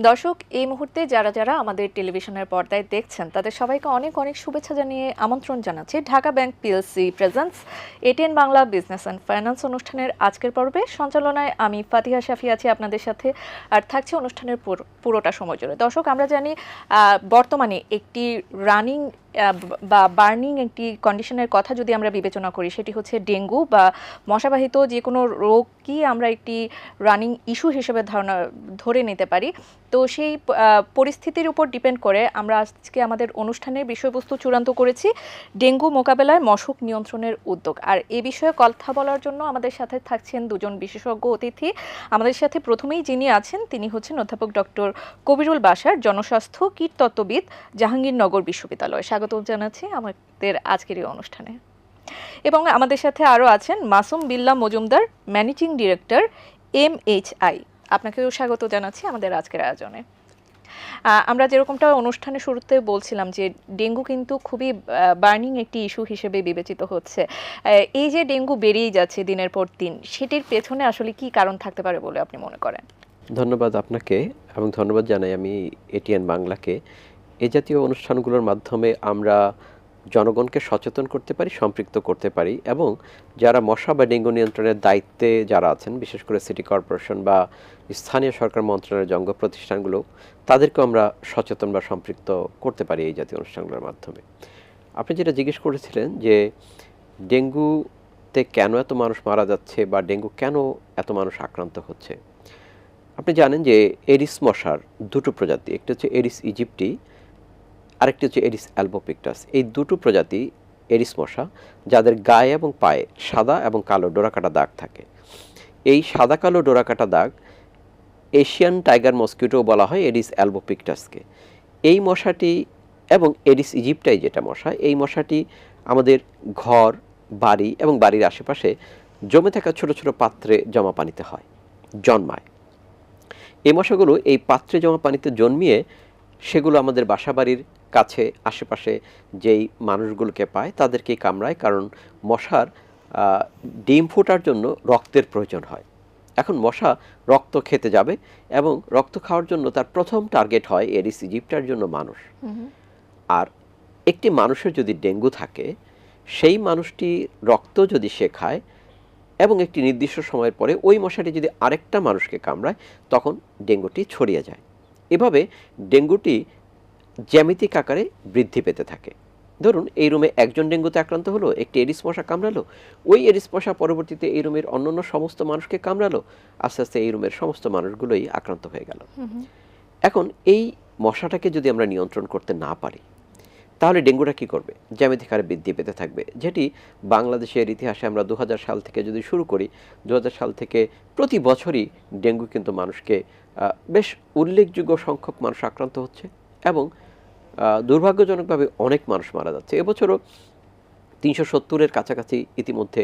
দর্শক, এই মুহূর্তে যারা যারা আমাদের টেলিভিশনের পর্দায় দেখছেন, তাদের সবাইকে অনেক অনেক শুভেচ্ছা জানিয়ে আমন্ত্রণ জানাচ্ছি Dhaka bank PLC presence ATN Bangla business and finance অনুষ্ঠানের আজকের পর্বে। সঞ্চালনায় আমি ফাতিহা শাফি আছি আপনাদের সাথে, আর থাকছি অনুষ্ঠানের পুরো- পুরোটা সময় জুড়ে। দর্শক, আমরা জানি বর্তমানে একটি রানিং বা বার্নিং একটি কন্ডিশনের কথা যদি আমরা বিবেচনা করি, সেটি হচ্ছে ডেঙ্গু বা মশাবাহিত যে কোনো রোগই আমরা একটি রানিং ইস্যু হিসেবে ধারণা, ধরে নিতে পারি। তো সেই পরিস্থিতির উপর ডিপেন্ড করে আমরা আজকে আমাদের অনুষ্ঠানের বিষয়বস্তু চূড়ান্ত করেছি, ডেঙ্গু মোকাবেলায় মশক নিয়ন্ত্রণের উদ্যোগ। আর এ বিষয়ে কথা বলার জন্য আমাদের সাথে থাকছেন দুজন বিশেষজ্ঞ অতিথি। আমাদের সাথে প্রথমেই যিনি আছেন, তিনি হচ্ছেন অধ্যাপক ডক্টর কবিরুল বাসার জনস্বাস্থ্য কীটতত্ত্ববিদ জাহাঙ্গীরনগর বিশ্ববিদ্যালয়। স্বাগত জানাচ্ছি আমাদের আজকের এই অনুষ্ঠানে। এবং আমাদের সাথে আরও আছেন Masum Billah Majumdar, managing director, M H I. আপনাকেও স্বাগত জানাচ্ছি আমাদের আজকের আয়োজনে। আমরা যেরকমটা অনুষ্ঠানে শুরুতে বলছিলাম যে ডেঙ্গু কিন্তু খুবই বার্নিং একটি ইস্যু হিসেবে বিবেচিত হচ্ছে। এই যে ডেঙ্গু বেড়েই যাচ্ছে দিনের পর দিন, সেটির পেছনে আসলে কি কারণ থাকতে পারে বলে আপনি মনে করেন? ধন্যবাদ আপনাকে এবং ধন্যবাদ জানাই আমি এটিএন বাংলাকে। এই জাতীয় অনুষ্ঠানগুলোর মাধ্যমে আমরা জনগণকে সচেতন করতে পারি, সম্পৃক্ত করতে পারি এবং যারা মশা বা ডেঙ্গু নিয়ন্ত্রণের দায়িত্বে যারা আছেন, বিশেষ করে সিটি কর্পোরেশন বা স্থানীয় সরকার মন্ত্রণালয়ের জঙ্গ প্রতিষ্ঠানগুলো, তাদেরকেও আমরা সচেতন বা সম্পৃক্ত করতে পারি এই জাতীয় অনুষ্ঠানগুলোর মাধ্যমে। আপনি যেটা জিজ্ঞেস করেছিলেন যে ডেঙ্গুতে কেন এত মানুষ মারা যাচ্ছে বা ডেঙ্গু কেন এত মানুষ আক্রান্ত হচ্ছে? আপনি জানেন যে এরিস মশার দুটো প্রজাতি, একটি হচ্ছে এরিস ইজিপ্টি আরেকটি হচ্ছে এরিস অ্যালবোপিকটাস। এই দুটো প্রজাতি এরিস মশা, যাদের গায়ে এবং পায়ে সাদা এবং কালো ডোরাকাটা দাগ থাকে। এই সাদা কালো ডোরাকাটা দাগ এশিয়ান টাইগার মসকিউটো বলা হয় এডিস অ্যালবোপিকটাসকে। এই মশাটি এবং এডিস ইজিপ্টাই যেটা মশা, এই মশাটি আমাদের ঘর, বাড়ি এবং বাড়ির আশেপাশে জমে থাকা ছোট ছোট পাত্রে জমা পানিতে হয়, জন্মায়। এই মশাগুলো এই পাত্রে জমা পানিতে জন্মিয়ে সেগুলো আমাদের বাসাবাড়ির কাছে আশেপাশে যেই মানুষগুলোকে পায় তাদেরকেই কামড়ায় কারণ মশার ডিম ফোটার জন্য রক্তের প্রয়োজন হয়। এখন মশা রক্ত খেতে যাবে এবং রক্ত খাওয়ার জন্য তার প্রথম টার্গেট হয় এরিস ইজিপ্টার জন্য মানুষ। আর একটি মানুষের যদি ডেঙ্গু থাকে সেই মানুষটি রক্ত যদি সে খায় এবং একটি নির্দিষ্ট সময়ের পরে ওই মশাটি যদি আরেকটা মানুষকে কামড়ায় তখন ডেঙ্গুটি ছড়িয়ে যায়। এভাবে ডেঙ্গুটি জ্যামিতিক আকারে বৃদ্ধি পেতে থাকে। ধরুন এই রুমে একজন ডেঙ্গুতে আক্রান্ত হলো একটি এরিস মশা কামড়ালো ওই এরিস মশা পরবর্তীতে এই রুমের অন্যান্য সমস্ত মানুষকে কামড়ালো আস্তে আস্তে এই রুমের সমস্ত মানুষগুলোই আক্রান্ত হয়ে গেল। এখন এই মশাটাকে যদি আমরা নিয়ন্ত্রণ করতে না পারি তাহলে ডেঙ্গুটা কি করবে? জ্যামিতিক হারে বৃদ্ধি পেতে থাকবে। যেটি বাংলাদেশের ইতিহাসে আমরা দু হাজার সাল থেকে যদি শুরু করি দু হাজার সাল থেকে প্রতি বছরই ডেঙ্গু কিন্তু মানুষকে বেশ উল্লেখযোগ্য সংখ্যক মানুষ আক্রান্ত হচ্ছে এবং দুর্ভাগ্যজনকভাবে অনেক মানুষ মারা যাচ্ছে। এবছরও তিনশো সত্তরের কাছাকাছি ইতিমধ্যে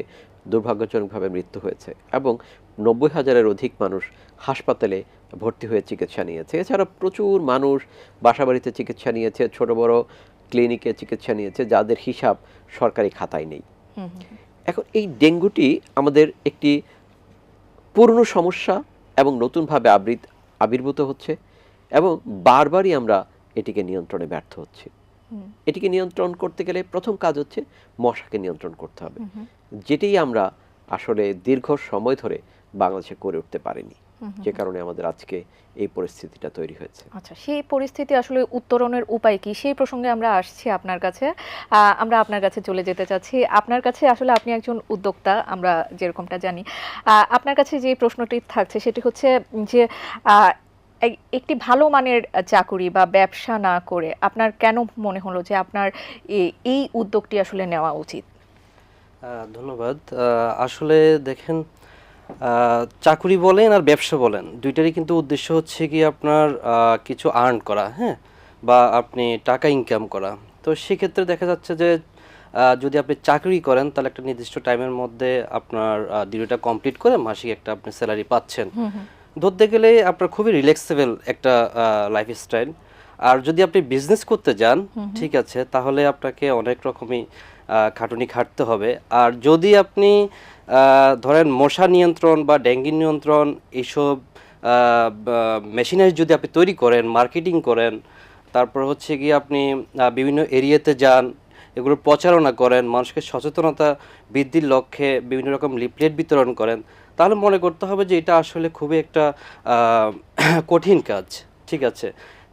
দুর্ভাগ্যজনকভাবে মৃত্যু হয়েছে এবং নব্বই হাজারের অধিক মানুষ হাসপাতালে ভর্তি হয়ে চিকিৎসা নিয়েছে। এছাড়া প্রচুর মানুষ বাসাবাড়িতে চিকিৎসা নিয়েছে ছোট বড় ক্লিনিকে চিকিৎসা নিয়েছে যাদের হিসাব সরকারি খাতায় নেই। এখন এই ডেঙ্গুটি আমাদের একটি পুরনো সমস্যা এবং নতুনভাবে আবৃত আবির্ভূত হচ্ছে এবং বারবারই আমরা এটিকে নিয়ন্ত্রণে ব্যর্থ হচ্ছি। এটিকে নিয়ন্ত্রণ করতে গেলে প্রথম কাজ হচ্ছে মশাকে নিয়ন্ত্রণ করতে হবে। যেটি আমরা আসলে দীর্ঘ সময় ধরে বাংলাদেশে করে উঠতে পারিনি। যে কারণে আমাদের আজকে এই পরিস্থিতিটা তৈরি হয়েছে। আচ্ছা সেই পরিস্থিতি আসলে উত্তরণের উপায় কি? সেই প্রসঙ্গে আমরা আসছি আপনার কাছে। আহ, আমরা আপনার কাছে চলে যেতে চাচ্ছি। আপনার কাছে আসলে আপনি একজন উদ্যোক্তা আমরা যেরকমটা জানি। আহ, আপনার কাছে যে প্রশ্নটি থাকছে সেটি হচ্ছে যে একটি ভালো মানের চাকুরি বা ব্যবসা না করে আপনার কেন মনে হলো যে আপনার এই উদ্যোগটি আসলে নেওয়া উচিত? ধন্যবাদ। আসলে দেখেন চাকুরি বলেন আর ব্যবসা বলেন দুইটারই কিন্তু উদ্দেশ্য হচ্ছে কি আপনার কিছু আর্ন করা হ্যাঁ? বা আপনি টাকা ইনকাম করা। তো সেক্ষেত্রে দেখা যাচ্ছে যে যদি আপনি চাকরি করেন তাহলে একটা নির্দিষ্ট টাইমের মধ্যে আপনার ডিউটিটা কমপ্লিট করে মাসিক একটা আপনি স্যালারি পাচ্ছেন। ধরতে গেলে আপনার খুবই রিল্যাক্সেবল একটা লাইফ স্টাইল আর যদি আপনি বিজনেস করতে যান ঠিক আছে তাহলে আপনাকে অনেক রকমই খাটুনি খাটতে হবে। আর যদি আপনি ধরেন মশা নিয়ন্ত্রণ বা ডেঙ্গি নিয়ন্ত্রণ এইসব মেশিনারি যদি আপনি তৈরি করেন মার্কেটিং করেন তারপর হচ্ছে কি আপনি বিভিন্ন এরিয়াতে যান এগুলোর প্রচারণা করেন মানুষকে সচেতনতা বৃদ্ধির লক্ষ্যে বিভিন্ন রকম লিফলেট বিতরণ করেন তাহলে মনে করতে হবে যে এটা আসলে খুবই একটা কঠিন কাজ, ঠিক আছে?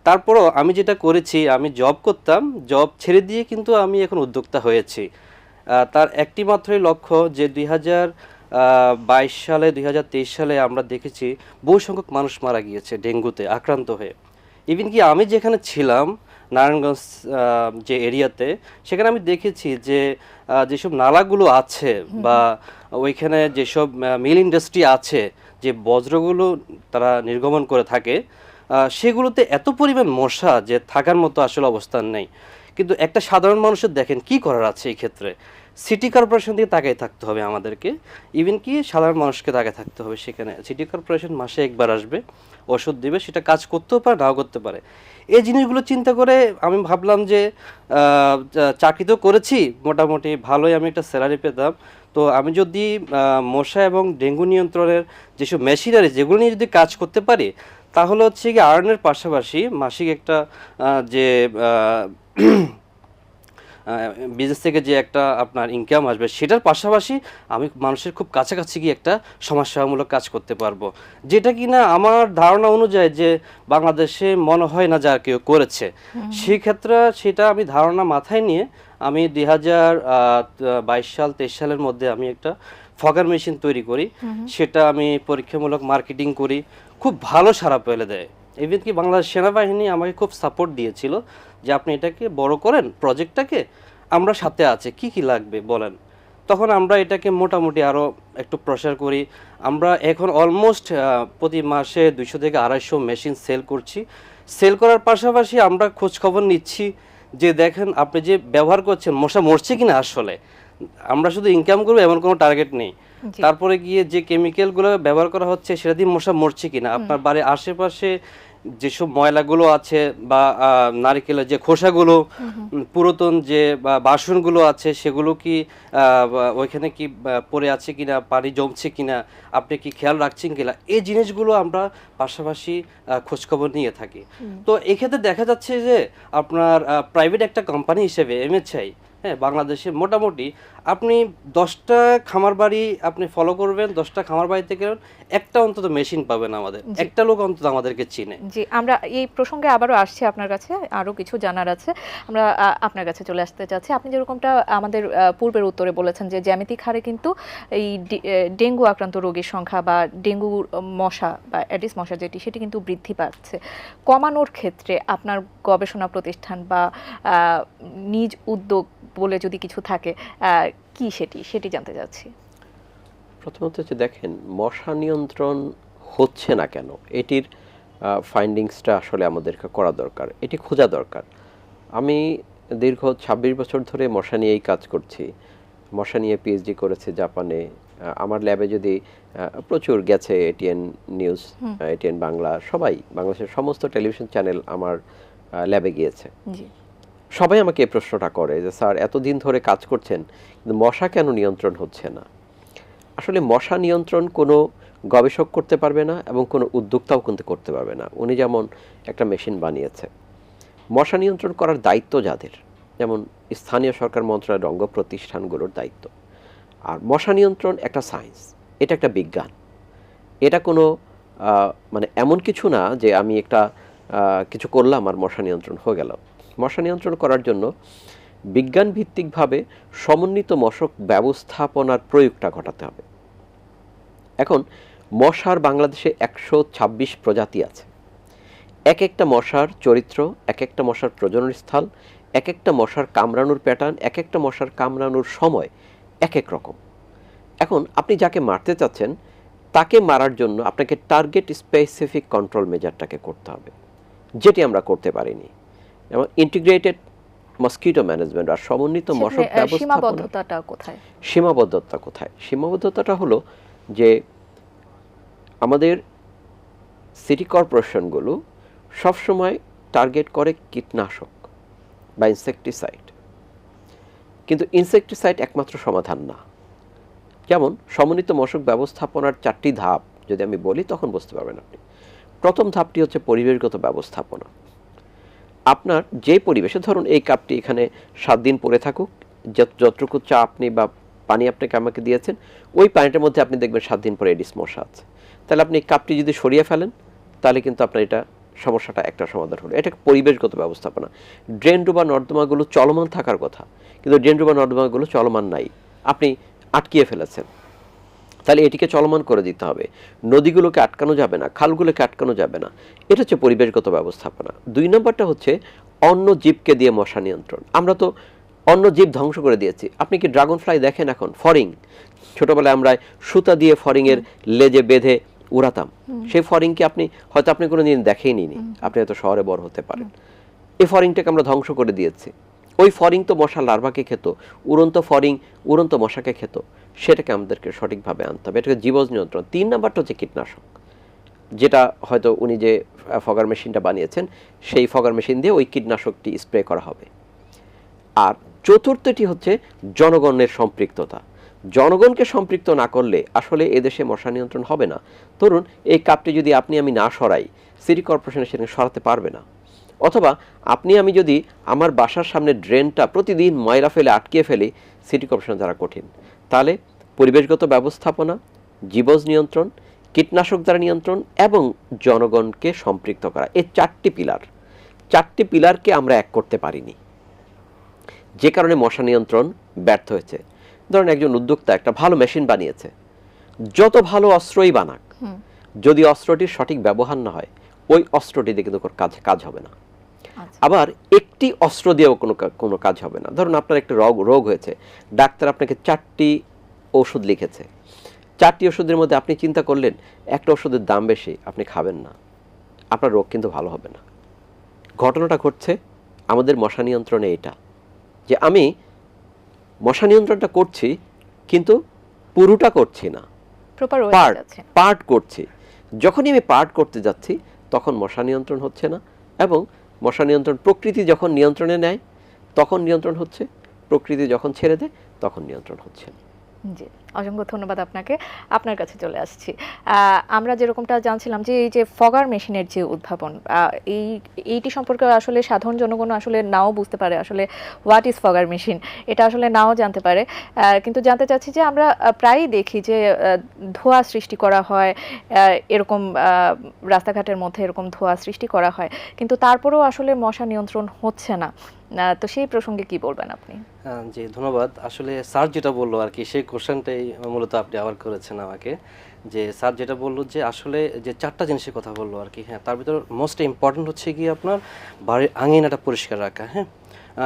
তারপরও আমি যেটা করেছি, আমি জব করতাম জব ছেড়ে দিয়ে কিন্তু আমি এখন উদ্যোক্তা হয়েছি। তার একটি মাত্রই লক্ষ্য যে দুই হাজার বাইশ সালে দুই হাজার তেইশ সালে আমরা দেখেছি বহু সংখ্যক মানুষ মারা গিয়েছে ডেঙ্গুতে আক্রান্ত হয়ে। ইভেন কি আমি যেখানে ছিলাম নারায়ণগঞ্জ যে এরিয়াতে সেখানে আমি দেখেছি যে যেসব নালাগুলো আছে বা ওইখানে যেসব মিল ইন্ডাস্ট্রি আছে যে বজ্রগুলো তারা নির্গমন করে থাকে সেগুলোতে এত পরিমাণ মশা যে থাকার মতো আসলে অবস্থান নেই। কিন্তু একটা সাধারণ মানুষের দেখেন কি করার আছে এই ক্ষেত্রে? সিটি কর্পোরেশন থেকে তাকাই থাকতে হবে আমাদেরকে। ইভেন কি সাধারণ মানুষকে তাকাই থাকতে হবে সেখানে। সিটি কর্পোরেশন মাসে একবার আসবে ওষুধ দিবে সেটা কাজ করতেও পারে নাও করতে পারে। এই জিনিসগুলো চিন্তা করে আমি ভাবলাম যে চাকরি তো করেছি, মোটামুটি ভালোই আমি একটা স্যালারি পেতাম। তো আমি যদি মশা এবং ডেঙ্গু নিয়ন্ত্রণের যেসব মেশিনারি যেগুলো নিয়ে যদি কাজ করতে পারি, তাহলে হচ্ছে কি আর্নের পাশাপাশি মাসিক একটা যে বিজনেস থেকে যে একটা আপনার ইনকাম আসবে সেটার পাশাপাশি আমি মানুষের খুব কাছাকাছি গিয়ে একটা সমাজসেবামূলক কাজ করতে পারব। যেটা কি না আমার ধারণা অনুযায়ী যে বাংলাদেশে মনে হয় না যা কেউ করেছে। সেই ক্ষেত্রে সেটা আমি ধারণা মাথায় নিয়ে আমি দুই হাজার বাইশ সাল তেইশ সালের মধ্যে আমি একটা ফগার মেশিন তৈরি করি। সেটা আমি পরীক্ষামূলক মার্কেটিং করি। খুব ভালো সারা পেলে দেয়। ইভেন কি বাংলাদেশ সেনাবাহিনী আমাকে খুব সাপোর্ট দিয়েছিল যে আপনি এটাকে বড় করেন প্রজেক্টটাকে আমরা সাথে আছে কি কি লাগবে বলেন। তখন আমরা এটাকে মোটামুটি আরও একটু প্রসার করি। আমরা এখন অলমোস্ট প্রতি মাসে দুইশো থেকে আড়াইশো মেশিন সেল করছি। সেল করার পাশাপাশি আমরা খোঁজ খবর নিচ্ছি যে দেখেন আপনি যে ব্যবহার করছেন মশা মরছে কিনা আসলে। আমরা শুধু ইনকাম করব এমন কোনো টার্গেট নেই। তারপরে গিয়ে যে কেমিক্যালগুলো ব্যবহার করা হচ্ছে সেটা দিয়ে মশা মরছে কিনা আপনার বাড়ির আশেপাশে যেসব ময়লাগুলো আছে বা নারকেলের যে খোসাগুলো পুরাতন যে বাসনগুলো আছে সেগুলো কি ওইখানে কি পড়ে আছে কিনা পানি জমছে কিনা আপনি কি খেয়াল রাখছেন কিনা? এই জিনিসগুলো আমরা পাশাপাশি খোঁজখবর নিয়ে থাকি। তো এক্ষেত্রে দেখা যাচ্ছে যে আপনার প্রাইভেট একটা কোম্পানি হিসেবে এমএচআই হ্যাঁ বাংলাদেশে মোটামুটি আপনি দশটা খামার বাড়ি আপনি ফলো করবেন দশটা খামার বাড়ি থেকে একটা অন্তত মেশিন পাবেন আমাদের। একটা লোক অন্তত আমাদেরকে চিনে। জি আমরা এই প্রসঙ্গে আবারও আসছি আপনার কাছে আরও কিছু জানার আছে। আমরা আপনার কাছে চলে আসতে চাচ্ছি। আপনি যেরকমটা আমাদের পূর্বের উত্তরে বলেছেন যে জ্যামিতিক হারে কিন্তু এই ডেঙ্গু আক্রান্ত রোগীর সংখ্যা বা ডেঙ্গু মশা বা অ্যাডিস মশা যেটি সেটি কিন্তু বৃদ্ধি পাচ্ছে। কমানোর ক্ষেত্রে আপনার গবেষণা প্রতিষ্ঠান বা নিজ উদ্যোগ বলে যদি কিছু থাকে কি সেটি সেটি জানতে চাচ্ছি। প্রথমত হচ্ছে দেখেন মশা নিয়ন্ত্রণ হচ্ছে না কেন? এটির ফাইন্ডিংসটা আসলে আমাদেরকে করা দরকার। এটি খোঁজা দরকার। আমি দীর্ঘ ছাব্বিশ বছর ধরে মশা নিয়েই কাজ করছি। মশা নিয়ে পিএইচডি করেছে জাপানে। আমার ল্যাবে যদি প্রচুর গেছে এটিএন নিউজ এটিএন বাংলা সবাই বাংলাদেশের সমস্ত টেলিভিশন চ্যানেল আমার ল্যাবে গিয়েছে। সবাই আমাকে এই প্রশ্নটা করে যে, স্যার, এতদিন ধরে কাজ করছেন, কিন্তু মশা কেন নিয়ন্ত্রণ হচ্ছে না? আসলে মশা নিয়ন্ত্রণ কোনো গবেষক করতে পারবে না এবং কোনো উদ্যোক্তাও কিন্তু করতে পারবে না। উনি যেমন একটা মেশিন বানিয়েছে। মশা নিয়ন্ত্রণ করার দায়িত্ব যাদের? যেমন স্থানীয় সরকার মন্ত্রণালয়ের অঙ্গ প্রতিষ্ঠানগুলোর দায়িত্ব। আর মশা নিয়ন্ত্রণ একটা সায়েন্স, এটা একটা বিজ্ঞান। এটা কোনো মানে এমন কিছু না যে আমি একটা কিছু করলাম আর মশা নিয়ন্ত্রণ হয়ে গেল। মশা নিয়ন্ত্রণ করার জন্য বিজ্ঞান ভিত্তিকভাবে সমন্বিত মশক ব্যবস্থাপনার প্রয়োগটা ঘটাতে হবে। এখন, মশার বাংলাদেশে একশো ছাব্বিশ প্রজাতি আছে। এক একটা মশার চরিত্র, এক একটা মশার প্রজনন স্থল, এক একটা মশার কামড়ানোর প্যাটার্ন এক একটা মশার কামড়ানোর সময় এক এক রকম। এখন, আপনি যাকে মারতে চাচ্ছেন, তাকে মারার জন্য আপনাকে টার্গেট স্পেসিফিক কন্ট্রোল মেজারটাকে করতে হবে, যেটি আমরা করতে পারিনি। এবং ইন্টিগ্রেটেড মস্কিটো ম্যানেজমেন্ট আর সমন্বিত মশক সেখানে, আ, ব্যবস্থাপনা। সীমাবদ্ধতাটা কোথায়? সীমাবদ্ধতা কোথায়? সীমাবদ্ধতাটা হলো যে আমাদের সিটি কর্পোরেশনগুলো সবসময় টার্গেট করে কীটনাশক বা ইনসেকটিসাইড কিন্তু ইনসেকটিসাইড একমাত্র সমাধান না। যেমন সমন্বিত মশক ব্যবস্থাপনার চারটি ধাপ যদি আমি বলি তখন বুঝতে পারবেন আপনি। প্রথম ধাপটি হচ্ছে পরিবেশগত ব্যবস্থাপনা। আপনার যে পরিবেশে ধরুন এই কাপটি এখানে সাত দিন পরে থাকুক, যত- যতটুকু চা আপনি বা পানি আপনাকে আমাকে দিয়েছেন, ওই পানিটার মধ্যে আপনি দেখবেন সাত দিন পরে এডিস মশা আছে। তাহলে আপনি কাপটি যদি সরিয়ে ফেলেন, তাহলে কিন্তু আপনার এটা সমস্যাটা একটা সমাধান হলো। এটা পরিবেশগত ব্যবস্থাপনা। ড্রেন বা নর্দমাগুলো চলমান থাকার কথা, কিন্তু ড্রেন বা নর্দমাগুলো চলমান নাই। আপনি আটকিয়ে ফেলেছেন। তাহলে এটিকে চলমান করে দিতে হবে। নদীগুলোকে আটকানো যাবে না খালগুলোকে আটকানো যাবে না। এটা হচ্ছে পরিবেশগত ব্যবস্থাপনা। দুই নম্বরটা হচ্ছে অন্য জীবকে দিয়ে মশা নিয়ন্ত্রণ। আমরা তো অন্য জীব ধ্বংস করে দিয়েছি। আপনি কি ড্রাগন ফ্লাই দেখেন এখন? ফরিং। ছোটবেলায় আমরা সুতা দিয়ে ফরিংয়ের লেজে বেঁধে উড়াতাম। সেই ফরিংকে আপনি হয়তো আপনি কোনো দিন দেখেই নিনি আপনি হয়তো শহরে বড় হতে পারেন। এই ফরিংটাকে আমরা ধ্বংস করে দিয়েছি। ওই ফরিং তো মশা লার্ভাকে খেত উড়ন্ত ফরিং উড়ন্ত মশাকে খেত। সেটাকে আমাদেরকে সঠিকভাবে আনতে হবে। এটাকে জীবজ নিয়ন্ত্রণ। তিন নাম্বারটা হচ্ছে কীটনাশক। যেটা হয়তো উনি যে ফগার মেশিনটা বানিয়েছেন, সেই ফগার মেশিন দিয়ে ওই কীটনাশকটি স্প্রে করা হবে। আর চতুর্থটি হচ্ছে জনগণের সম্পৃক্ততা। জনগণকে সম্পৃক্ত না করলে আসলে এদেশে মশা নিয়ন্ত্রণ হবে না। ধরুন, এই কাপটি যদি আপনি আমি না সরাই, সিটি কর্পোরেশন সেখানে সরাতে পারবে না। অথবা আপনি আমি যদি আমার বাসার সামনে ড্রেনটা প্রতিদিন ময়লা ফেলে আটকিয়ে ফেলি, সিটি কর্পোরেশন দ্বারা কঠিন। তাহলে পরিবেশগত ব্যবস্থাপনা জীবজ নিয়ন্ত্রণ কীটনাশক দ্বারা নিয়ন্ত্রণ এবং জনগণকে সম্পৃক্ত করা। এই চারটি পিলার। চারটি পিলারকে আমরা এক করতে পারিনি। যে কারণে মশা নিয়ন্ত্রণ ব্যর্থ হয়েছে। ধরুন একজন উদ্যোক্তা একটা ভালো মেশিন বানিয়েছে। যত ভালো অস্ত্রই বানাক যদি অস্ত্রটির সঠিক ব্যবহার না হয় ওই অস্ত্রটি দিয়ে কিন্তু কাজ কাজ হবে না। আবার একটি অস্ত্র দিয়েও কোনো কোনো কাজ হবে না। ধরুন আপনার একটা রোগ রোগ হয়েছে ডাক্তার আপনাকে চারটি ওষুধ লিখেছে। চারটি ওষুধের মধ্যে আপনি চিন্তা করলেন একটা ওষুধের দাম বেশি আপনি খাবেন না। আপনার রোগ কিন্তু ভালো হবে না। ঘটনাটা ঘটছে আমাদের মশা নিয়ন্ত্রণে এটা যে আমি মশা নিয়ন্ত্রণটা করছি কিন্তু পুরোটা করছি না। পার্ট পার্ট করছি। যখনই আমি পার্ট করতে যাচ্ছি তখন মশা নিয়ন্ত্রণ হচ্ছে না এবং মশা নিয়ন্ত্রণ প্রকৃতি যখন নিয়ন্ত্রণে নেয়, তখন নিয়ন্ত্রণ হচ্ছে। প্রকৃতি যখন ছেড়ে দেয়, তখন নিয়ন্ত্রণ হচ্ছে। অসংখ্য ধন্যবাদ আপনাকে। আপনার কাছে চলে আসছি। আমরা যেরকমটা জানছিলাম যে এই যে ফগার মেশিনের যে উদ্ভাবন এই, এইটি সম্পর্কে আসলে সাধারণ জনগণ আসলে নাও বুঝতে পারে আসলে হোয়াট ইজ ফগার মেশিন। এটা আসলে নাও জানতে পারে। কিন্তু জানতে চাচ্ছি যে আমরা প্রায়ই দেখি যে ধোঁয়া সৃষ্টি করা হয় এরকম রাস্তাঘাটের মধ্যে এরকম ধোঁয়া সৃষ্টি করা হয়, কিন্তু তারপরেও আসলে মশা নিয়ন্ত্রণ হচ্ছে না। তো সেই প্রসঙ্গে কি বলবেন আপনি? জি, ধন্যবাদ। আসলে স্যার যেটা বলল আর কি, সেই কোশ্চেনটাই মূলত আপনি আবার করেছেন আমাকে যে স্যার যেটা বলল যে আসলে যে চারটা জিনিসের কথা বলল আর কি হ্যাঁ তার ভিতর মোস্ট ইম্পর্টেন্ট হচ্ছে কি আপনার বাড়ির আঙিনাটা পরিষ্কার রাখা হ্যাঁ।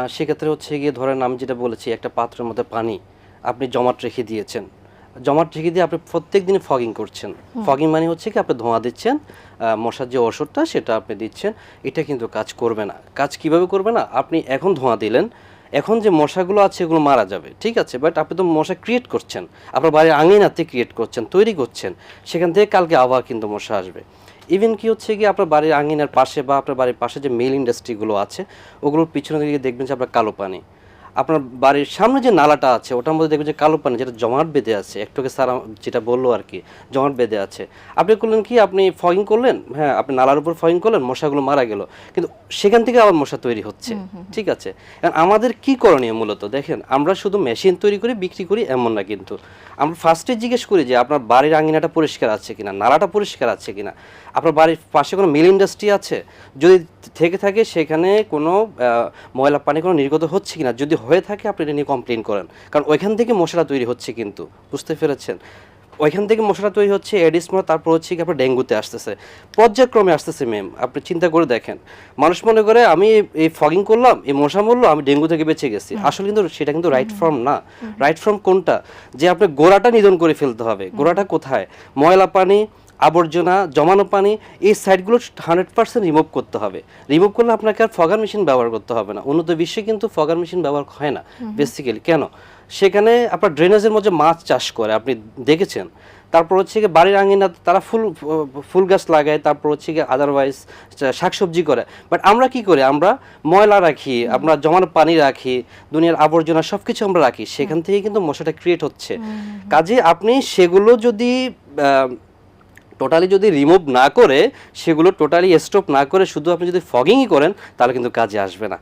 সেক্ষেত্রে হচ্ছে গিয়ে ধরেন আমি যেটা বলেছি একটা পাত্রের মধ্যে পানি আপনি জমাট রেখে দিয়েছেন। জমাট রেখে দিয়ে আপনি প্রত্যেক দিন ফগিং করছেন ফগিং মানে হচ্ছে কি আপনি ধোঁয়া দিচ্ছেন মশার যে ওষুধটা সেটা আপনি দিচ্ছেন এটা কিন্তু কাজ করবে না। কাজ কীভাবে করবে না? আপনি এখন ধোঁয়া দিলেন এখন যে মশাগুলো আছে এগুলো মারা যাবে, ঠিক আছে? বাট আপনি তো মশা ক্রিয়েট করছেন। আপনার বাড়ির আঙিনাতে ক্রিয়েট করছেন, তৈরি করছেন। সেখান থেকে কালকে আবার কিন্তু মশা আসবে। ইভেন কি হচ্ছে কি, আপনার বাড়ির আঙিনার পাশে বা আপনার বাড়ির পাশে যে মেল ইন্ডাস্ট্রিগুলো আছে, ওগুলোর পিছনে দিকে দেখবেন যে আপনার কালো পানি। আপনার বাড়ির সামনে যে নালাটা আছে ওটার মধ্যে দেখবেন যে কালো পানি যেটা জমাট বেঁধে আছে একটুকে স্যার যেটা বলল আর কি জমাট বেঁধে আছে। আপনি করলেন কি আপনি ফগিং করলেন? হ্যাঁ আপনি নালার উপর ফগিং করলেন মশাগুলো মারা গেল। কিন্তু সেখান থেকে আবার মশা তৈরি হচ্ছে। ঠিক আছে? এখন আমাদের কি করণীয় মূলত? দেখেন আমরা শুধু মেশিন তৈরি করে বিক্রি করি এমন না কিন্তু। আমরা ফার্স্টে জিজ্ঞেস করি যে আপনার বাড়ির আঙিনাটা পরিষ্কার আছে কিনা নালাটা পরিষ্কার আছে কিনা? আপনার বাড়ির পাশে কোনো মিল ইন্ডাস্ট্রি আছে? যদি থেকে থাকে সেখানে কোনো ময়লা পানি কোনো নির্গত হচ্ছে কিনা? যদি হয়ে থাকে আপনি এটা নিয়ে কমপ্লেন করেন। কারণ ওইখান থেকে মশলা তৈরি হচ্ছে কিন্তু বুঝতে পেরেছেন? ওইখান থেকে মশলা তৈরি হচ্ছে এডিস মশলা তারপর হচ্ছে কি আপনার ডেঙ্গুতে আসতেছে। পর্যায়ক্রমে আসতেছে ম্যাম আপনি চিন্তা করে দেখেন। মানুষ মনে করে আমি এই- এই ফগিং করলাম এই মশা মরলো আমি ডেঙ্গু থেকে বেঁচে গেছি। আসলে কিন্তু সেটা কিন্তু রাইট ফর্ম না। রাইট ফর্ম কোনটা? যে আপনি গোড়াটা নিধন করে ফেলতে হবে। গোড়াটা কোথায়? ময়লা পানি আবর্জনা জমানো পানি এই সাইডগুলো হান্ড্রেড পার্সেন্ট রিমুভ করতে হবে। রিমুভ করলে আপনাকে আর ফগার মেশিন ব্যবহার করতে হবে না। উন্নত বিশ্বে কিন্তু ফগার মেশিন ব্যবহার হয় না বেসিক্যালি কেন? সেখানে আপনার ড্রেনেজের মধ্যে মাছ চাষ করে আপনি দেখেছেন। তারপর হচ্ছে গিয়ে বাড়ির আঙিনা তারা ফুল ফুল গাছ লাগায় তারপর হচ্ছে গিয়ে আদারওয়াইজ শাকসবজি করে। বাট আমরা কি করি? আমরা ময়লা রাখি আমরা জমানো পানি রাখি দুনিয়ার আবর্জনা সব কিছু আমরা রাখি। সেখান থেকে কিন্তু মশাটা ক্রিয়েট হচ্ছে। কাজে আপনি সেগুলো যদি টোটালি যদি রিমুভ না করে সেগুলো টোটালি স্টপ না করে শুধু আপনি যদি ফগিংই করেন তাহলে কিন্তু কাজে আসবে না।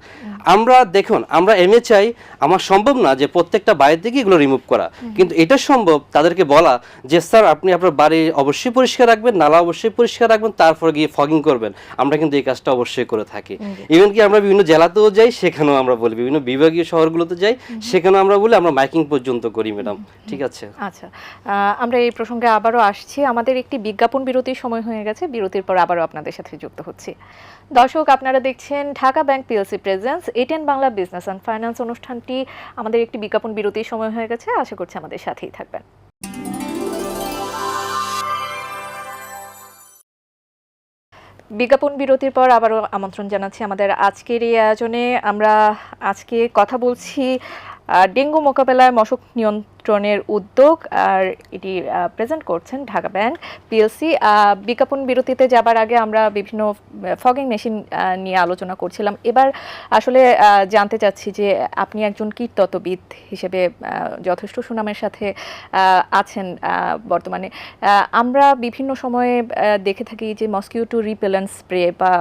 আমরা দেখুন আমরা এমএ চাই আমার সম্ভব না যে প্রত্যেকটা বাইরে থেকে এগুলো রিমুভ করা। কিন্তু এটা সম্ভব তাদেরকে বলা যে স্যার আপনি আপনার বাড়ি অবশ্যই পরিষ্কার রাখবেন নালা অবশ্যই পরিষ্কার রাখবেন তারপরে গিয়ে ফগিং করবেন। আমরা কিন্তু এই কাজটা অবশ্যই করে থাকি। ইভেন কি আমরা বিভিন্ন জেলাতেও যাই সেখানেও আমরা বলি বিভিন্ন বিভাগীয় শহরগুলোতে যাই সেখানেও আমরা বলি আমরা মাইকিং পর্যন্ত করি ম্যাডাম। ঠিক আছে? আচ্ছা। আমরা এই প্রসঙ্গে আবারও আসছি। আমাদের একটি বিজ্ঞাপন বিরতির সময় হয়ে গেছে। বিরতির পর আবারও আপনাদের সাথে যুক্ত হচ্ছি। দর্শক, আপনারা দেখছেন Dhaka bank PLC presence ATN Bangla business and finance অনুষ্ঠানটি আমাদের একটি বিজ্ঞাপন বিরতির সময় হয়ে গেছে। আশা করছি আমাদের সাথেই থাকবেন। বিজ্ঞাপন বিরতির পর আবারও আমন্ত্রণ জানাচ্ছি আমাদের আজকের এই আয়োজনে। আমরা আজকে কথা বলছি ডেঙ্গু মোকাবেলায় মশক নিয়ন্ত্রণের উদ্যোগ আর এটি প্রেজেন্ট করছেন ঢাকা ব্যাংক পিএলসি বিজ্ঞাপন বিরতিতে যাবার আগে আমরা বিভিন্ন ফগিং মেশিন নিয়ে আলোচনা করছিলাম। এবার আসলে জানতে চাচ্ছি যে আপনি একজন কীটতত্ত্ববিদ হিসেবে যথেষ্ট সুনামের সাথে আছেন বর্তমানে। আমরা বিভিন্ন সময়ে দেখে থাকি যে মসকিউটো রিপেলেন্ট স্প্রে বা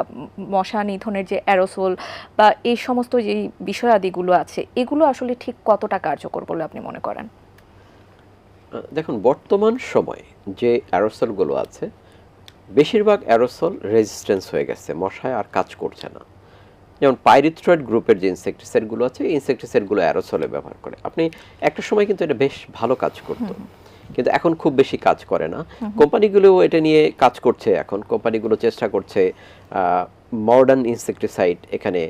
মশা নিধনের যে অ্যারোসোল বা এই সমস্ত যে বিষয়াদিগুলো আছে, এগুলো আসলে ঠিক কতটা কার্যকর বলে আপনি মনে করেন? দেখুন বর্তমান সময়ে যে অ্যারোসলগুলো আছে বেশিরভাগ অ্যারোসল রেজিস্ট্যান্স হয়ে গেছে মশায় আর কাজ করছে না। যেমন পাইরিথ্রয়েড গ্রুপের যে ইনসেকটিসাইডগুলো আছে এই ইনসেকটিসাইডগুলো অ্যারোসলে ব্যবহার করে। আপনি একটা সময় কিন্তু এটা বেশ ভালো কাজ করতো। কিন্তু এখন খুব বেশি কাজ করে না। কোম্পানিগুলো এটা নিয়ে কাজ করছে এখন। কোম্পানিগুলো চেষ্টা করছে মডার্ন ইনসেকটিসাইড এখানে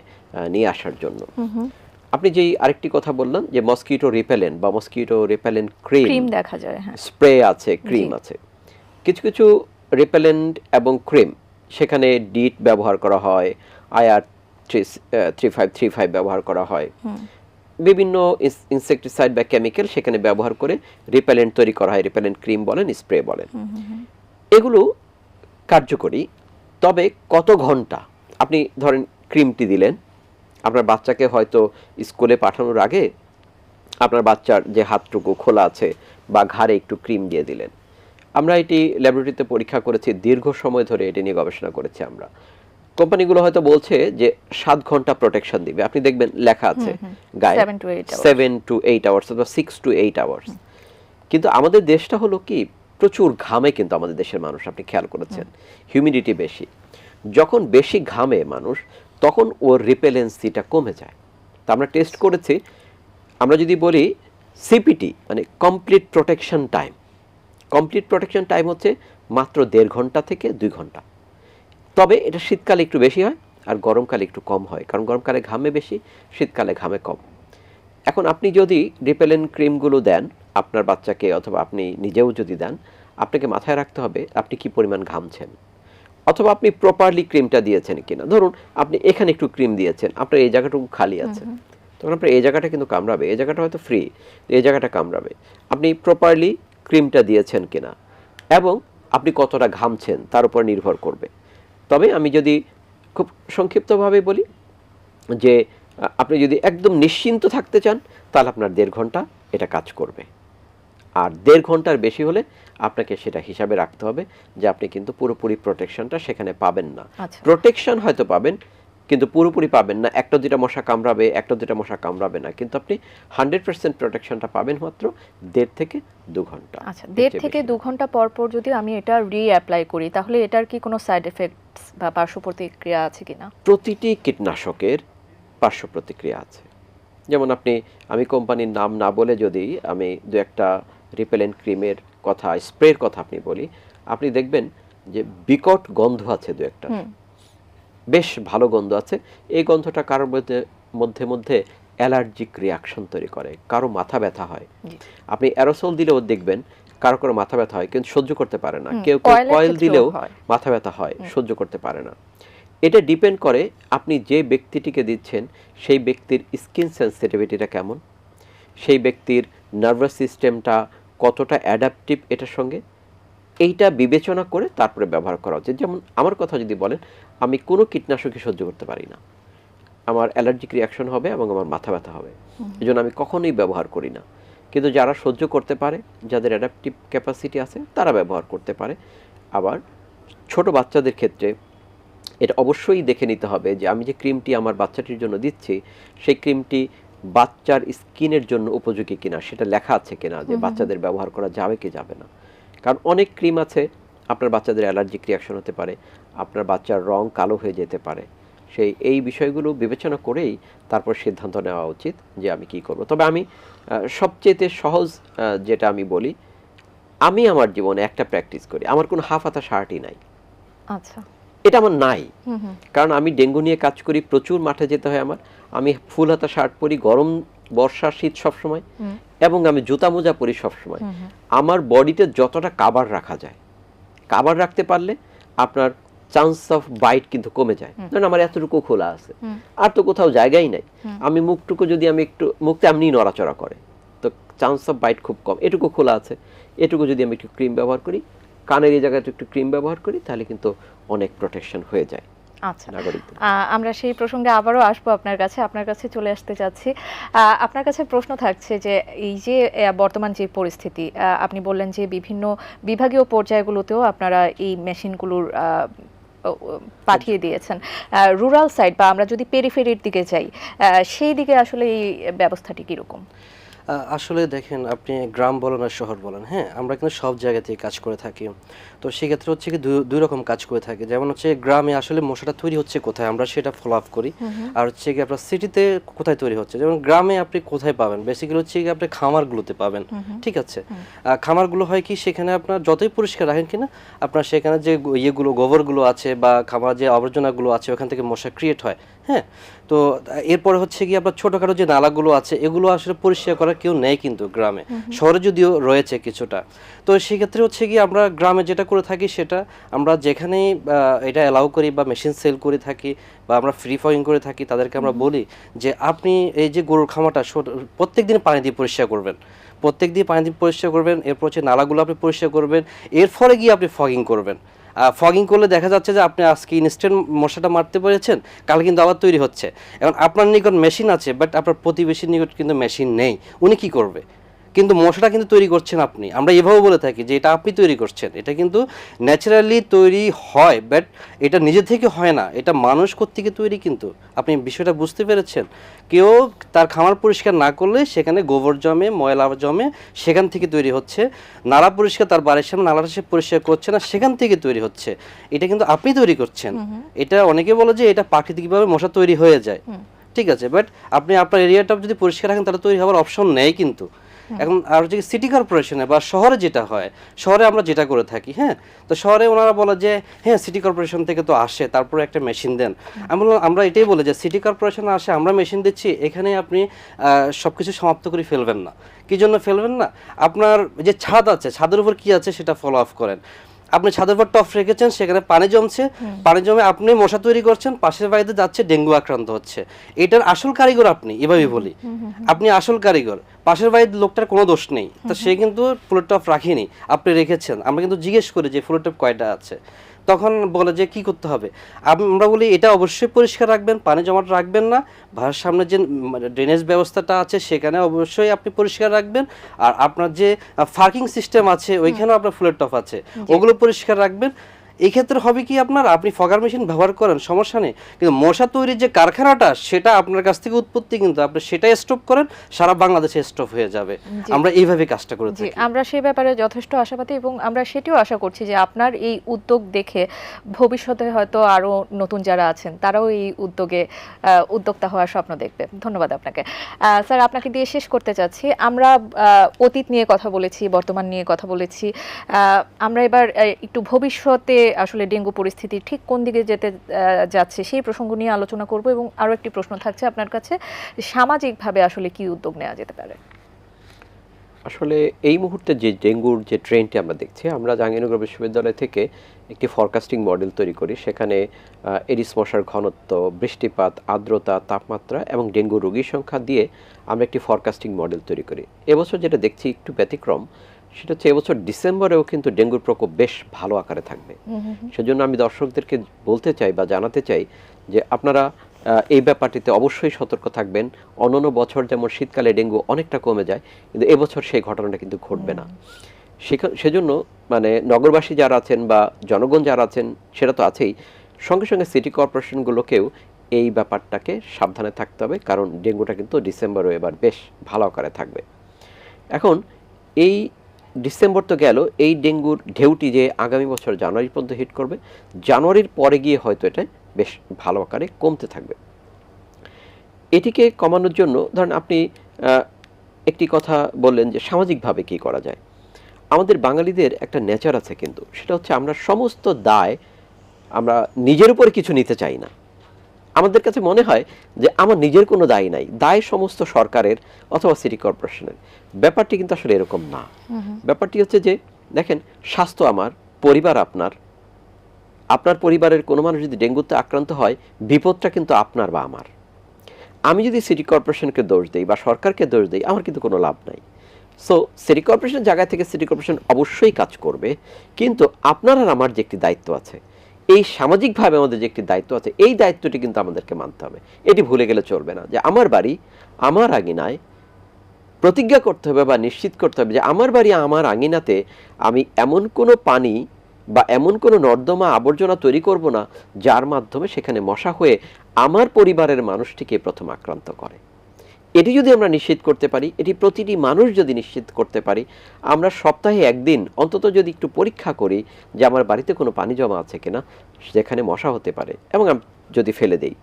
নিয়ে আসার জন্য। আপনি যেই আরেকটি কথা বললেন যে মসকিটো রিপেলেন্ট বা মসকিটো রিপেলেন্ট ক্রিম ক্রিম দেখা যায় হ্যাঁ। স্প্রে আছে ক্রিম আছে। কিছু কিছু রিপেলেন্ট এবং ক্রিম সেখানে ডিট ব্যবহার করা হয় আয়ার থ্রি ফাইভ থ্রি ফাইভ ব্যবহার করা হয়। বিভিন্ন ইনসেকটিসাইড বা কেমিক্যাল সেখানে ব্যবহার করে রিপেলেন্ট তৈরি করা হয় রিপেলেন্ট ক্রিম বলেন স্প্রে বলেন। এগুলো কার্যকরী তবে কত ঘণ্টা? আপনি ধরেন ক্রিমটি দিলেন আপনার বাচ্চাকে হয়তো স্কুলে পাঠানোর আগে আপনার বাচ্চার যে হাতটুকু খোলা আছে বা ঘাড়ে একটু ক্রিম দিয়ে দিলেন। আমরা এটি ল্যাবরেটরিতে পরীক্ষা করেছি দীর্ঘ সময় ধরে এটি নিয়ে গবেষণা করেছি আমরা। কোম্পানিগুলো হয়তো বলছে যে সাত ঘণ্টা প্রোটেকশন দিবে। আপনি দেখবেন লেখা আছে গায়ে. সেভেন টু এইট আওয়ার্স অথবা সিক্স টু এইট আওয়ার্স কিন্তু আমাদের দেশটা হলো কি প্রচুর ঘামে কিন্তু আমাদের দেশের মানুষ আপনি খেয়াল করেছেন। হিউমিডিটি বেশি। যখন বেশি ঘামে মানুষ তখন ওর রিপেলেন্সিটা কমে যায়। তা আমরা টেস্ট করেছি। আমরা যদি বলি সিপিটি মানে complete protection time complete protection time হচ্ছে মাত্র দেড় ঘণ্টা থেকে দুই ঘণ্টা। তবে এটা শীতকালে একটু বেশি হয় আর গরমকালে একটু কম হয়, কারণ গরমকালে ঘামে বেশি, শীতকালে ঘামে কম। এখন আপনি যদি রিপেলেন্ট ক্রিমগুলো দেন আপনার বাচ্চাকে অথবা আপনি নিজেও যদি দেন, আপনাকে মাথায় রাখতে হবে আপনি কি পরিমাণ ঘামছেন। অথবা আপনি প্রপারলি ক্রিমটা দিয়েছেন কিনা। ধরুন আপনি এখানে একটু ক্রিম দিয়েছেন আপনার এই জায়গাটুকু খালি আছে। তখন আপনার এই জায়গাটা কিন্তু কামড়াবে এই জায়গাটা হয়তো ফ্রি এই জায়গাটা কামড়াবে। আপনি প্রপারলি ক্রিমটা দিয়েছেন কিনা এবং আপনি কতটা ঘামছেন তার উপর নির্ভর করবে। তবে আমি যদি খুব সংক্ষিপ্তভাবে বলি যে আপনি যদি একদম নিশ্চিন্ত থাকতে চান তাহলে আপনার দেড় ঘণ্টা এটা কাজ করবে। আর দেড় ঘণ্টার বেশি হলে আপনাকে সেটা হিসাবে রাখতে হবে যে আপনি কিন্তু পুরোপুরি প্রোটেকশনটা সেখানে পাবেন না। আচ্ছা। প্রোটেকশন হয়তো পাবেন কিন্তু পুরোপুরি পাবেন না। একটা দুটা মশা কামড়াবে একটা দুটা মশা কামড়াবে না। কিন্তু আপনি হান্ড্রেড পার্সেন্ট প্রোটেকশনটা পাবেন মাত্র দেড় থেকে দু ঘণ্টা। আচ্ছা দেড় থেকে দু ঘণ্টা পর পর যদি আমি এটা রিঅ্যাপ্লাই করি তাহলে এটার কি কোনো সাইড এফেক্টস বা পার্শ্ব প্রতিক্রিয়া আছে কিনা? প্রতিটি কীটনাশকের পার্শ্ব প্রতিক্রিয়া আছে। যেমন আপনি আমি কোম্পানির নাম না বলে যদি আমি দু একটা রিপেলেন্ট ক্রিমের কথা স্প্রের কথা আপনি বলি আপনি দেখবেন যে বিকট গন্ধ আছে দু একটা। বেশ ভালো গন্ধ আছে। এই গন্ধটা কারোর মধ্যে মধ্যে মধ্যে অ্যালার্জিক রিয়াকশন তৈরি করে কারও মাথা ব্যথা হয়। আপনি অ্যারোসল দিলেও দেখবেন কারও কারও মাথা ব্যথা হয় কিন্তু সহ্য করতে পারে না। কেউ কেউ কয়েল দিলেও মাথা ব্যথা হয় সহ্য করতে পারে না। এটা ডিপেন্ড করে আপনি যে ব্যক্তিটিকে দিচ্ছেন সেই ব্যক্তির স্কিন সেন্সিটিভিটিটা কেমন? সেই ব্যক্তির নার্ভাস সিস্টেমটা কতটা অ্যাডাপটিভ এটার সঙ্গে এইটা বিবেচনা করে তারপরে ব্যবহার করা উচিত। যেমন আমার কথা যদি বলেন আমি কোনো কীটনাশকই সহ্য করতে পারি না। আমার অ্যালার্জিক রিয়াকশন হবে এবং আমার মাথা ব্যথা হবে। এই জন্য আমি কখনোই ব্যবহার করি না। কিন্তু যারা সহ্য করতে পারে যাদের অ্যাডাপটিভ ক্যাপাসিটি আছে তারা ব্যবহার করতে পারে। আবার ছোট বাচ্চাদের ক্ষেত্রে এটা অবশ্যই দেখে নিতে হবে যে আমি যে ক্রিমটি আমার বাচ্চাটির জন্য দিচ্ছি সেই ক্রিমটি বাচ্চার স্কিনের জন্য উপযোগী কিনা সেটা লেখা আছে কিনা যে বাচ্চাদের ব্যবহার করা যাবে কি যাবে না। কারণ অনেক ক্রিম আছে আপনার বাচ্চাদের অ্যালার্জিক রিয়াকশন হতে পারে আপনার বাচ্চার রং কালো হয়ে যেতে পারে। সেই এই বিষয়গুলো বিবেচনা করেই তারপর সিদ্ধান্ত নেওয়া উচিত যে আমি কি করব। তবে আমি সবচেয়েতে সহজ যেটা আমি বলি আমি আমার জীবনে একটা প্র্যাকটিস করি। আমার কোনো হাফ হাতা শার্টই নাই। আচ্ছা। এটা আমার নাই। কারণ আমি ডেঙ্গু নিয়ে কাজ করি প্রচুর মাঠে যেতে হয় আমার। আমি ফুল হাতা শার্ট পরি গরম বর্ষা শীত সবসময়। এবং আমি জুতা মোজা পরি সবসময়। আমার বডিতে যতটা কাবার রাখা যায় কাবার রাখতে পারলে আপনার চান্স অফ বাইট কিন্তু কমে যায়। ধরুন আমার এতটুকু খোলা আছে। আর তো কোথাও জায়গাই নাই। আমি মুখটুকু যদি আমি একটু মুখতে এমনি নড়াচড়া করে। তো চান্স অফ বাইট খুব কম। এটুকু খোলা আছে। এটুকু যদি আমি একটু ক্রিম ব্যবহার করি কানের এই জায়গাতে একটু ক্রিম ব্যবহার করি তাহলে কিন্তু অনেক প্রোটেকশন হয়ে যায় আচ্ছা। আমরা সেই প্রসঙ্গে আবারও আসব আপনার কাছে আপনার কাছে চলে আসতে চাচ্ছি। আপনার কাছে প্রশ্ন থাকছে যে এই যে বর্তমান যে পরিস্থিতি আপনি বললেন যে বিভিন্ন বিভাগীয় পর্যায়গুলোতেও আপনারা এই মেশিনগুলোর পাঠিয়ে দিয়েছেন। রুরাল সাইড বা আমরা যদি পেরিফেরির দিকে যাই আহ, সেই দিকে আসলে এই ব্যবস্থাটি কীরকম? আসলে দেখেন আপনি গ্রাম বলেন আর শহর বলেন হ্যাঁ আমরা কিন্তু সব জায়গাতেই কাজ করে থাকি। তো সেক্ষেত্রে হচ্ছে কি দুই- রকম কাজ করে থাকি। যেমন হচ্ছে গ্রামে আসলে মশাটা তৈরি হচ্ছে কোথায়? আমরা সেটা ফলো আপ করি। আর হচ্ছে কি আপনার সিটিতে কোথায় তৈরি হচ্ছে? যেমন গ্রামে আপনি কোথায় পাবেন? বেসিক্যালি হচ্ছে কি আপনি খামারগুলোতে পাবেন ঠিক আছে? খামারগুলো হয় কি সেখানে আপনার যতই পরিষ্কার রাখেন কিনা আপনার সেখানে যে ইয়েগুলো গোবরগুলো আছে বা খামার যে আবর্জনাগুলো আছে ওখান থেকে মশা ক্রিয়েট হয়। হ্যাঁ তো এরপরে হচ্ছে কি আপনার ছোটোখাটো যে নালাগুলো আছে এগুলো আসলে পরিষ্কার করার কেউ নেই কিন্তু গ্রামে। শহরে যদিও রয়েছে কিছুটা। তো সেক্ষেত্রে হচ্ছে কি আমরা গ্রামে যেটা করে থাকি সেটা আমরা যেখানেই এটা অ্যালাউ করি বা মেশিন সেল করে থাকি বা আমরা ফ্রি ফয়িং করে থাকি তাদেরকে আমরা বলি যে আপনি এই যে গরুর খামারটা প্রত্যেক দিন পানি দিয়ে পরিষ্কার করবেন। প্রত্যেক দিন পানি দিয়ে পরিষ্কার করবেন এরপর হচ্ছে নালাগুলো আপনি পরিষ্কার করবেন এর ফলে গিয়ে আপনি ফগিং করবেন। ফগিং করলে দেখা যাচ্ছে যে আপনি আজকে ইনস্ট্যান্ট মশাটা মারতে পেরেছেন, কাল কিন্তু আবার তৈরি হচ্ছে। এখন আপনার নিকট মেশিন আছে বাট আপনার প্রতিবেশীর নিকট কিন্তু মেশিন নেই। উনি কি করবে? কিন্তু মশাটা কিন্তু তৈরি করছেন আপনি। আমরা এভাবে বলে থাকি যে এটা আপনি তৈরি করছেন। এটা কিন্তু ন্যাচারালি তৈরি হয় বাট এটা নিজে থেকে হয় না। এটা মানুষ থেকে তৈরি কিন্তু। আপনি বিষয়টা বুঝতে পেরেছেন? কেউ তার খামার পরিষ্কার না করলে সেখানে গোবর জমে ময়লা জমে সেখান থেকে তৈরি হচ্ছে। নালা পরিষ্কার তার বাড়ির সামনে নালাটা সে পরিষ্কার করছে না সেখান থেকে তৈরি হচ্ছে। এটা কিন্তু আপনি তৈরি করছেন। এটা অনেকে বলে যে এটা প্রাকৃতিকভাবে মশা তৈরি হয়ে যায়। ঠিক আছে বাট আপনি আপনার এরিয়াটা যদি পরিষ্কার রাখেন তাহলে তৈরি হওয়ার অপশন নেই কিন্তু। এখন আর হচ্ছে সিটি কর্পোরেশনে বা শহরে যেটা হয় শহরে আমরা যেটা করে থাকি হ্যাঁ? তো শহরে ওনারা বলে যে হ্যাঁ সিটি কর্পোরেশন থেকে তো আসে তারপরে একটা মেশিন দেন। আমি বললাম আমরা এটাই বলে যে সিটি কর্পোরেশন আসে আমরা মেশিন দিচ্ছি এখানে আপনি সব কিছু সমাপ্ত করে ফেলবেন না। কি জন্য ফেলবেন না? আপনার যে ছাদ আছে ছাদের উপর কি আছে সেটা ফলো আপ করেন। আপনি ছাদের উপর টফ রেখেছেন সেখানে পানি জমছে। পানি জমে আপনি মশা তৈরি করছেন পাশের বাড়িতে যাচ্ছে ডেঙ্গু আক্রান্ত হচ্ছে। এটার আসল কারিগর আপনি এভাবেই বলি। আপনি আসল কারিগর। পাশের বাড়ির লোকটার কোনো দোষ নেই। তা সে কিন্তু ফুলের টপ রাখেনি আপনি রেখেছেন। আমরা কিন্তু জিজ্ঞেস করি যে ফুলের টপ কয়টা আছে? তখন বলে যে কি করতে হবে? আমরা বলি এটা অবশ্যই পরিষ্কার রাখবেন পানি জমাট রাখবেন না। ভাষার সামনে যে ড্রেনেজ ব্যবস্থাটা আছে সেখানে অবশ্যই আপনি পরিষ্কার রাখবেন। আর আপনার যে ফার্কিং সিস্টেম আছে ওইখানেও আপনার ফুলের টপ আছে। ওগুলো পরিষ্কার রাখবেন। এই ক্ষেত্রে হবে কি আপনার? আপনি ফগার মেশিন ব্যবহার করেন সমস্যা নেই। কিন্তু মশা তৈরির যে কারখানাটা সেটা আপনার কাছ থেকে উৎপত্তি কিন্তু আপনি সেটাই স্টপ করেন সারা বাংলাদেশে স্টপ হয়ে যাবে। আমরা এইভাবে কাজটা করে থাকি। আমরা সেই ব্যাপারে যথেষ্ট আশাবাদী এবং আমরা সেটিও আশা করছি যে আপনার এই উদ্যোগ দেখে ভবিষ্যতে হয়তো আরও নতুন যারা আছেন তারাও এই উদ্যোগে উদ্যোক্তা হওয়ার স্বপ্ন দেখবে। ধন্যবাদ আপনাকে। স্যার আপনাকে দিয়ে শেষ করতে চাচ্ছি। আমরা অতীত নিয়ে কথা বলেছি বর্তমান নিয়ে কথা বলেছি। আহ, আমরা এবার একটু ভবিষ্যতে আসলে ডেঙ্গু পরিস্থিতি ঠিক কোন দিকে যেতে যাচ্ছে সেই প্রসঙ্গ নিয়ে আলোচনা করব এবং আরও একটি প্রশ্ন থাকছে আপনার কাছে, সামাজিকভাবে আসলে কি উদ্যোগ নেওয়া যেতে পারে? আসলে এই মুহূর্তে যে ডেঙ্গুর যে ট্রেনটি আমরা দেখছি, আমরা জাহাঙ্গীরনগর বিশ্ববিদ্যালয় থেকে একটি ফরকাস্টিং মডেল তৈরি করি। সেখানে এডিস মশার ঘনত্ব, বৃষ্টিপাত, আর্দ্রতা, তাপমাত্রা এবং ডেঙ্গু রোগীর সংখ্যা দিয়ে আমরা একটি ফরকাস্টিং মডেল তৈরি করি। এবছর যেটা দেখছি একটু ব্যতিক্রম সেটা হচ্ছে এবছর ডিসেম্বরেও কিন্তু ডেঙ্গুর প্রকোপ বেশ ভালো আকারে থাকবে। সেজন্য আমি দর্শকদেরকে বলতে চাই বা জানাতে চাই যে আপনারা এই ব্যাপারটিতে অবশ্যই সতর্ক থাকবেন। অন্যান্য বছর যেমন শীতকালে ডেঙ্গু অনেকটা কমে যায় কিন্তু এবছর সেই ঘটনাটা কিন্তু ঘটবে না। সেজন্য মানে নগরবাসী যারা আছেন বা জনগণ যারা আছেন সেটা তো আছেই সঙ্গে সঙ্গে সিটি কর্পোরেশনগুলোকেও এই ব্যাপারটাকে সাবধানে থাকতে হবে কারণ ডেঙ্গুটা কিন্তু ডিসেম্বরও এবার বেশ ভালো আকারে থাকবে। এখন এই ডিসেম্বর তো গেল, এই ডেঙ্গুর ঢেউটি যে আগামী বছর জানুয়ারি পর্যন্ত হিট করবে, জানুয়ারির পরে গিয়ে হয়তো এটা বেশ ভালো আকারে কমতে থাকবে। এটিকে কমানোর জন্য ধরেন আপনি একটি কথা বললেন যে সামাজিকভাবে কি করা যায়। আমাদের বাঙালিদের একটা নেচার আছে কিন্তু, সেটা হচ্ছে আমরা সমস্ত দায় আমরা নিজের উপরে কিছু নিতে চাই না। আমাদের কাছে মনে হয় যে আমার নিজের কোনো দায় নাই। দায় সমস্ত সরকারের অথবা সিটি কর্পোরেশনের ব্যাপারটি কিন্তু আসলে এরকম না। ব্যাপারটি হচ্ছে যে দেখেন স্বাস্থ্য আমার পরিবার আপনার। আপনার পরিবারের কোনো মানুষ যদি ডেঙ্গুতে আক্রান্ত হয় বিপদটা কিন্তু আপনার বা আমার। আমি যদি সিটি কর্পোরেশনকে দোষ দিই বা সরকারকে দোষ দিই আমার কিন্তু কোনো লাভ নাই। সো সিটি কর্পোরেশন জায়গা থেকে সিটি কর্পোরেশন অবশ্যই কাজ করবে কিন্তু আপনার আর আমার যে একটি দায়িত্ব আছে এই সামাজিকভাবে আমাদের যে একটি দায়িত্ব আছে, এই দায়িত্বটি কিন্তু আমাদেরকে মানতে হবে। এটি ভুলে গেলে চলবে না যে আমার বাড়ি আমার আঙিনায় প্রতিজ্ঞা করতে হবে বা নিশ্চিত করতে হবে যে আমার বাড়ি আমার আঙিনাতে আমি এমন কোনো পানি বা এমন কোনো নর্দমা আবর্জনা তৈরি করব না, যার মাধ্যমে সেখানে মশা হয়ে আমার পরিবারের মানুষটিকে প্রথম আক্রান্ত করে। এটি যদি আমরা নিশ্চিত করতে পারি, এটি প্রতিটি মানুষ যদি নিশ্চিত করতে পারি, আমরা সপ্তাহে একদিন অন্তত যদি একটু পরীক্ষা করি যে আমার বাড়িতে কোনো পানি জমা আছে কিনা, যেখানে মশা হতে পারে এবং যদি ফেলে দেই।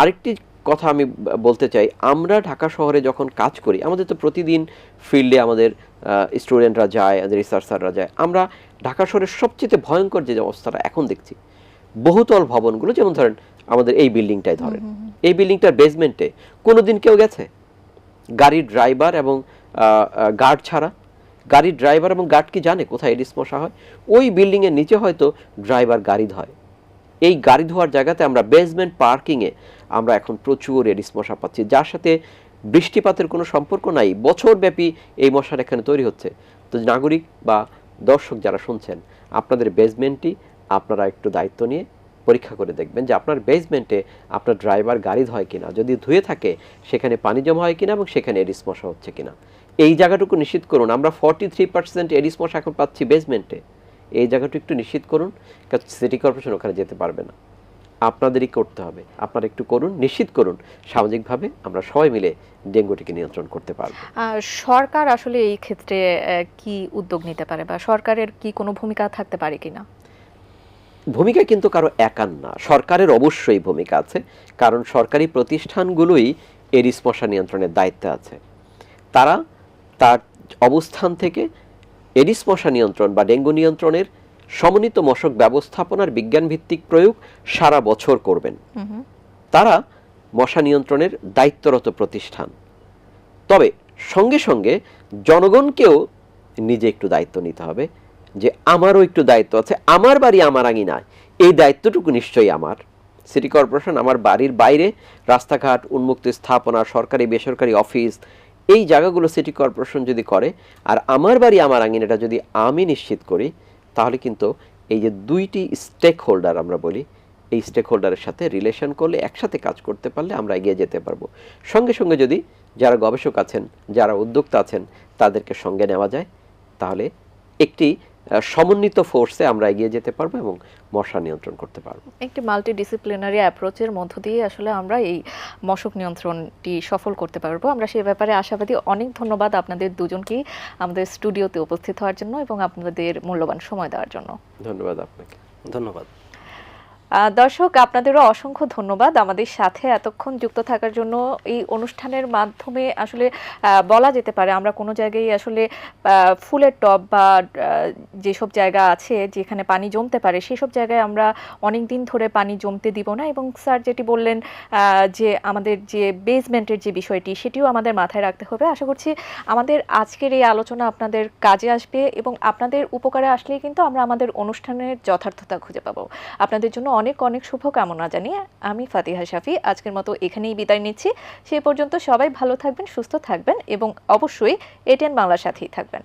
আরেকটি কথা আমি বলতে চাই, আমরা ঢাকা শহরে যখন কাজ করি, আমাদের তো প্রতিদিন ফিল্ডে আমাদের স্টুডেন্টরা যায়, আমাদের রিসার্চাররা যায়, আমরা ঢাকা শহরের সবচেয়ে ভয়ঙ্কর যে অবস্থাটা এখন দেখছি, বহুতল ভবনগুলো, যেমন ধরেন আমাদের এই বিল্ডিংটাই ধরেন। এই বিল্ডিংটার বেসমেন্টে কোনোদিন কেউ গেছে? গাড়ির ড্রাইভার এবং গার্ড ছাড়া? গাড়ির ড্রাইভার এবং গার্ড কি জানে কোথায় এডিস মশা হয়? ওই বিল্ডিংয়ের নিচে হয়তো ড্রাইভার গাড়ি ধয় এই গাড়ি ধোয়ার জায়গাতে আমরা বেসমেন্ট পার্কিংয়ে আমরা এখন প্রচুর এডিস মশা পাচ্ছি। যার সাথে বৃষ্টিপাতের কোনো সম্পর্ক নাই। বছরব্যাপী এই মশার এখানে তৈরি হচ্ছে। তো নাগরিক বা দর্শক যারা শুনছেন আপনাদের বেসমেন্টটি আপনারা একটু দায়িত্ব নিয়ে পরীক্ষা করে দেখবেন যে আপনার বেসমেন্টে আপনার ড্রাইভার গাড়ি ধয় কিনা, যদি ধুয়ে থাকে, সেখানে পানি জমা হয় কিনা এবং সেখানে এডিস মশা হচ্ছে কিনা। এই জায়গাটুকু নিশ্চিত করুন, আমরা ফর্টি থ্রি পার্সেন্ট এডিস মশা এখন পাচ্ছি বেসমেন্টে এই জায়গাটা একটু নিশ্চিত করুন সিটি কর্পোরেশন ওখানে যেতে পারবে না। আপনাদেরই করতে হবে, আপনারা একটু করুন, নিশ্চিত করুন, সামাজিকভাবে আমরা সবাই মিলে ডেঙ্গুটিকে নিয়ন্ত্রণ করতে পারব। সরকার আসলে এই ক্ষেত্রে কি উদ্যোগ নিতে পারে বা সরকারের কি কোনো ভূমিকা থাকতে পারে কিনা? ভূমিকা কিন্তু কারও একার না। সরকারের অবশ্যই ভূমিকা আছে কারণ সরকারি প্রতিষ্ঠানগুলোই এডিস মশা নিয়ন্ত্রণের দায়িত্বে আছে। তারা তার অবস্থান থেকে এডিস মশা নিয়ন্ত্রণ বা ডেঙ্গু নিয়ন্ত্রণের সমন্বিত মশক ব্যবস্থাপনার বিজ্ঞানভিত্তিক প্রয়োগ সারা বছর করবেন। তারা মশা নিয়ন্ত্রণের দায়িত্বরত প্রতিষ্ঠান। তবে সঙ্গে সঙ্গে জনগণকেও নিজে একটু দায়িত্ব নিতে হবে। যে আমারও একটু দায়িত্ব আছে, আমার বাড়ি আমার আঙিনায় এই দায়িত্বটুকু নিশ্চয়ই আমার। সিটি কর্পোরেশন আমার বাড়ির বাইরে, রাস্তাঘাট, উন্মুক্ত স্থাপনা, সরকারি, বেসরকারি অফিস, এই জায়গাগুলো সিটি কর্পোরেশন যদি করে, আর আমার বাড়ি আমার আঙিনাটা যদি আমি নিশ্চিত করি, তাহলে কিন্তু এই যে দুইটি স্টেক হোল্ডার আমরা বলি, এই স্টেক হোল্ডারের সাথে রিলেশন করলে, একসাথে কাজ করতে পারলে আমরা এগিয়ে যেতে পারব। সঙ্গে সঙ্গে যদি যারা গবেষক আছেন, যারা উদ্যোক্তা আছেন, তাদেরকে সঙ্গে নেওয়া যায়, তাহলে একটি সমন্বিত ফোর্সে আমরা এগিয়ে যেতে পারব এবং মশা নিয়ন্ত্রণ করতে পারব। একটি মাল্টি ডিসিপ্লিনারি অ্যাপ্রোচের মধ্য দিয়ে আসলে আমরা এই মশক নিয়ন্ত্রণটি সফল করতে পারব। আমরা সে ব্যাপারে আশাবাদী। অনেক ধন্যবাদ আপনাদের দুজনকেই আমাদের স্টুডিওতে উপস্থিত হওয়ার জন্য এবং আপনাদের মূল্যবান সময় দেওয়ার জন্য। ধন্যবাদ আপনাকে। ধন্যবাদ। দর্শক, আপনাদেরও অসংখ্য ধন্যবাদ আমাদের সাথে এতক্ষণ যুক্ত থাকার জন্য। এই অনুষ্ঠানের মাধ্যমে আসলে বলা যেতে পারে আমরা কোনো জায়গায় আসলে ফুলের টব বা যেসব জায়গা আছে যেখানে পানি জমতে পারে, সেসব জায়গায় আমরা অনেক দিন ধরে পানি জমতে দিব না এবং স্যার যেটি বললেন যে আমাদের যে বেসমেন্টের যে বিষয়টি, সেটিও আমাদের মাথায় রাখতে হবে। আশা করছি আমাদের আজকের এই আলোচনা আপনাদের কাজে আসবে এবং আপনাদের উপকারে আসলেই কিন্তু আমরা আমাদের অনুষ্ঠানের যথার্থতা খুঁজে পাবো। আপনাদের জন্য অনেক অনেক শুভকামনা জানিয়ে আমি ফাতিহা শাফি আজকের মতো এখানেই বিদায় নিচ্ছি। সেই পর্যন্ত সবাই ভালো থাকবেন, সুস্থ থাকবেন এবং অবশ্যই এটিএন বাংলার সাথেই থাকবেন।